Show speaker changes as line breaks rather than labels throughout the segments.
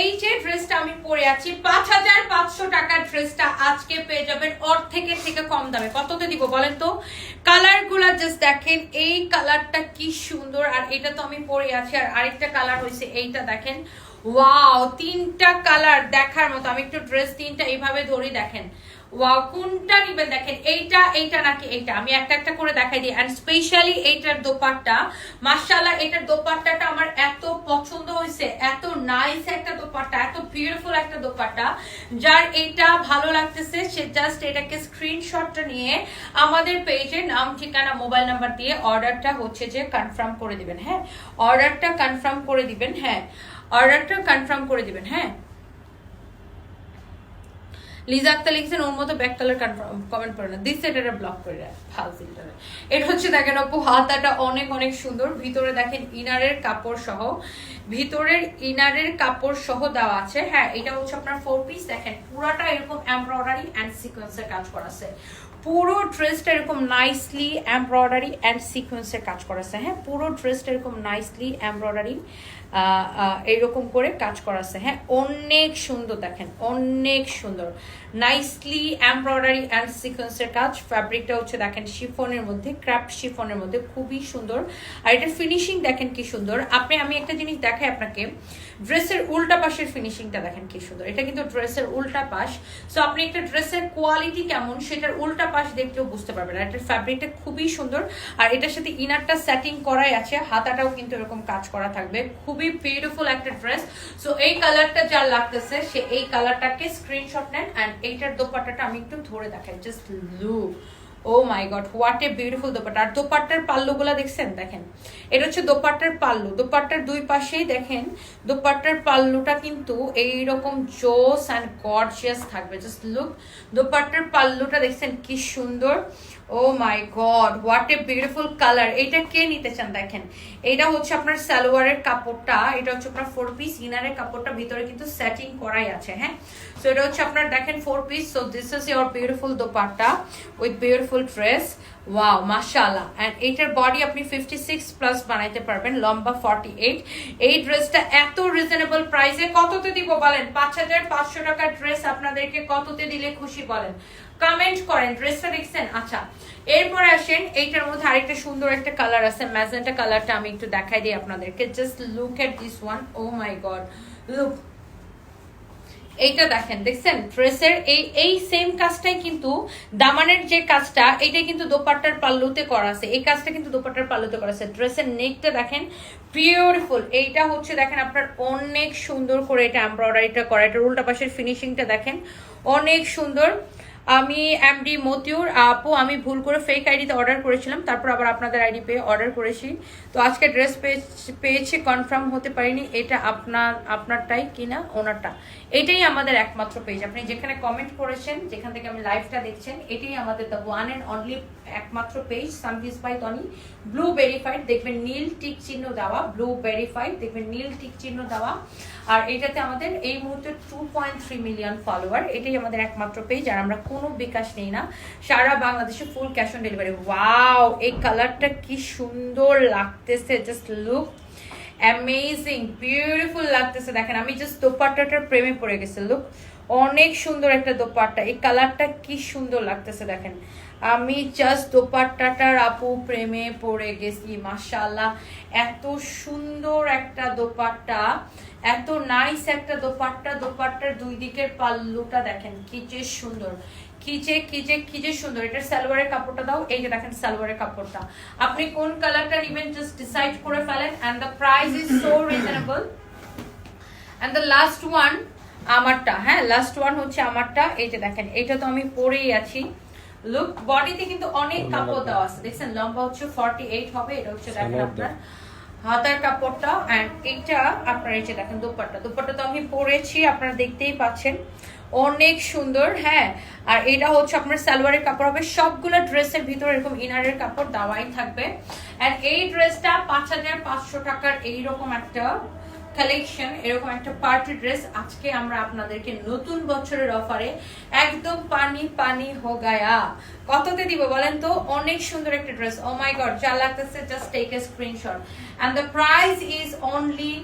এই যে ড্রেসটা আমি পরে আছি, পাঁচ হাজার পাঁচশো টাকার ড্রেসটা আজকে পেয়ে যাবেন অর্ধেকের থেকে কম দামে। কততে দিব বলেন তো? কালারগুলা জাস্ট দেখেন, এই কালারটা কি সুন্দর, আর এটা তো আমি পরে আছি, আর আরেকটা কালার হয়েছে এইটা দেখেন। ওয়াও তিনটা কালার দেখার মতো, আমি একটু ড্রেস তিনটা এইভাবে ধরি দেখেন। ওয়াও কোনটা নিবেন দেখেন, এইটা এইটা নাকি এইটা? আমি একটা একটা করে দেখাই দিই এন্ড স্পেশালি এইটার দোপাট্টা। মাশাআল্লাহ এটার দোপাট্টাটা আমার এত পছন্দ নাইস একটা দোপাট্টা, এত বিউটিফুল একটা দোপাট্টা। যার এটা ভালো লাগতেছে, সে জাস্ট এটাকে স্ক্রিনশটটা নিয়ে আমাদের পেজে নাম, ঠিকানা মোবাইল নাম্বার দিয়ে অর্ডারটা হচ্ছে যে কনফার্ম করে দিবেন হ্যাঁ? অর্ডারটা কনফার্ম করে দিবেন হ্যাঁ? অর্ডারটা কনফার্ম করে দিবেন হ্যাঁ? লিজা আক্তার লিখছেন, ওর মতো ব্যাক কালার কমেন্ট করে না। দিস এটা ব্লক করে দেয় ফালসিলটা এটা হচ্ছে দেখেন আপু হাতাটা অনেক অনেক সুন্দর। ভিতরে দেখেন ইনারের কাপড় সহ, ভিতরের ইনারের কাপড় সহ দেওয়া আছে। হ্যাঁ এটা হচ্ছে আপনার ফোর পিস দেখেন, পুরাটা এরকম এমব্রয়ডারি অ্যান্ড সিকোয়েন্সের কাজ করা আছে। পুরো ড্রেসটা এরকম নাইসলি এমব্রয়ডারি অ্যান্ড সিকোয়েন্সের কাজ করা আছে। হ্যাঁ পুরো ড্রেসটা এরকম নাইসলি এমব্রয়ডারি এইরকম করে কাজ করা আছে। হ্যাঁ অনেক সুন্দর দেখেন, অনেক সুন্দর। নাইসলি এমব্রয়ডারি অ্যান্ড সিকোয়েন্সের কাজ। ফ্যাব্রিকটা হচ্ছে দেখেন শিফনের মধ্যে ক্র্যাপ শিফনের মধ্যে, খুবই সুন্দর। আর এটার ফিনিশিং দেখেন কি সুন্দর। আপনি, আমি একটা জিনিস দেখাই আপনাকে। ড্রেসের উল্টা পাশের ফিনিশিংটা দেখেন কি সুন্দর। এটা কিন্তু ড্রেসের উল্টা পাশ। সো আপনি একটা ড্রেসের কোয়ালিটি কেমন, সেটার উল্টা পাশ দেখলেও বুঝতে পারবেন। আর এটার ফ্যাব্রিকটা খুবই সুন্দর। আর এটার সাথে ইনারটা সেটিং করাই আছে। হাতাটাও কিন্তু এরকম কাজ করা থাকবে। খুবই বিউটিফুল একটা ড্রেস সো এই কালারটা যার লাগতেছে, সে এই কালারটাকে স্ক্রিনশট নেন অ্যান্ড এইটার দোপাট্টাটা আমি একটু ধরে দেখাই just look oh my god what a beautiful dupatta. আর দোপাট্টার পাল্লুগুলা দেখছেন? দেখেন। এটা হচ্ছে দোপাট্টার পাল্লু। দোপাট্টার দুই পাশেই দেখেন, দোপাট্টার পাল্লুটা কিন্তু এইরকম জোস অ্যান্ড গর্জিয়াস থাকবে। জাস্ট লুক দোপাট্টার পাল্লুটা দেখছেন কি সুন্দর। ও my god what a beautiful colour এটা কে নিতে চান দেখেন? এটা হচ্ছে আপনার সালোয়ারের কাপড়টা। এটা হচ্ছে আপনার ফোর পিস ইনারের কাপড়টা। ভিতরে কিন্তু সেটিং করাই আছে হ্যাঁ? সো এটা হচ্ছে আপনার, দেখেন four piece so this is your beautiful dupatta with beautiful dress wow মাশাআল্লাহ এন্ড এইটার বডি আপনি ফিফটি সিক্স প্লাস বানাইতে পারবেন, লম্বা ফর্টি এইট এই ড্রেসটা এত রিজনেবল প্রাইসে কততে দিব বলেন? পাঁচ হাজার পাঁচশো টাকার ড্রেস আপনাদেরকে কততে দিলে খুশি বলেন? কমেন্ট করেন ড্রেসটা দেখছেন? আচ্ছা এরপরে আসেন, এইটার মধ্যে আরেকটা সুন্দর একটা কালার আছে, ম্যাজেন্টা কালারটা আমি একটু দেখাই দিই আপনাদেরকে। Just look at this one oh my god look এইটা দেখেন, দেখছেন? ড্রেসের এই এই সেম কাজটাই কিন্তু দামানের যে কাজটা এইটা কিন্তু দোপাট্টার পাল্লুতে করা আছে। এই কাজটা কিন্তু দোপাট্টার পাল্লুতে করা আছে। ড্রেসের নেকটা দেখেন পিওরফুল এইটা হচ্ছে দেখেন আপনার অনেক সুন্দর করে এটা এমব্রয়ডারিটা করা। এটা উল্টা পাশের ফিনিশিংটা দেখেন, অনেক সুন্দর। আমি এমডি মতিউর, আপু, আমি ভুল করে ফেক আইডিতে অর্ডার করেছিলাম, তারপর আবার আপনাদের আইডি পেয়ে অর্ডার করেছি। তো আজকে ড্রেস পেয়েছি কনফার্ম হতে পারিনি, এটা আপনার, আপনারটাই কিনা, ওনারটা। এটাই আমাদের একমাত্র পেজ আপনি যেখানে কমেন্ট করেছেন, যেখান থেকে আমি লাইভটা দেখছেন, এটাই আমাদের দ্য ওয়ান অ্যান্ড অনলি একমাত্র page Sanvi's by Toni blue verified দেখবেন নীল টিক চিহ্ন দেওয়া ব্লু ভেরিফাইড দেখবেন নীল টিক চিহ্ন দেওয়া। আর এটাতে আমাদের এই মুহূর্তে two point three million follower এটাই আমাদের একমাত্র পেজ আর আমরা কোনো বিকাশ নেই না। সারা বাংলাদেশে full cash on delivery wow এই কালারটা কি সুন্দর লাগতেছে জাস্ট লুক অ্যামেজিং বিউটিফুল লাগতেছে। দেখেন, আমি জাস্ট দোপাট্টাটার প্রেমে পড়ে গেছে লুক অনেক সুন্দর একটা দোপাট্টা। এই কালারটা কি সুন্দর লাগতেছে দেখেন। আমি জাস্ট দোপাট্টাটার আপু প্রেমে পড়ে গেছি মাশাল্লাহ এত সুন্দর একটা দোপাট্টা, এত নাইস একটা দোপাট্টা। দোপাট্টার দুই দিকের পাল্লুটা দেখেন, কি যে সুন্দর। কি যে কি যে কি যে সুন্দর। এটার সালোয়ারের কাপড়টা দাও, এই যে দেখেন সালোয়ারের কাপড়টা। আপনি কোন কালারটা নেবেন জাস্ট ডিসাইড করে ফেলেন। And the price is so reasonable and the last one আমারটা হ্যাঁ লাস্ট ওয়ান হচ্ছে আমারটা। এই যে দেখেন এটা তো আমি পরেই আছি। লুক বডিতে কিন্তু অনেক কাপড় দেওয়া আছে। দেখছেন লম্বা হচ্ছে ফর্টি এইট হবে এটা হচ্ছে দেখেন আপনার হাতার কাপড়টা। অ্যান্ড এইটা আপনার এই যে দেখেন দুপাট্টা। দুপাট্টা তো আমি পরেছি আপনারা দেখতেই পাচ্ছেন। অনেক সুন্দর হ্যাঁ। আর এটা হচ্ছে আপনার সালোয়ারের কাপড় হবে। সবগুলো ড্রেসের ভিতরে এরকম ইনারের কাপড় দেওয়াই থাকবে। অ্যান্ড এই ড্রেসটা পাঁচ হাজার পাঁচশো টাকার এইরকম একটা কালেকশন এরকম একটা পার্টি ড্রেস আজকে আমরা আপনাদেরকে নতুন বছরের অফারে একদম পানি পানি হো গায়া কততে দিব বলেন তো? অনেক সুন্দর একটা ড্রেস ও মাই গড যা লাগতেছে just take a screenshot and the price is only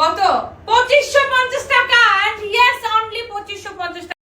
কত? পঁচিশশো পঞ্চাশ টাকা।
অ্যান্ড ইয়েস অনলি পঁচিশশো পঞ্চাশ টাকা।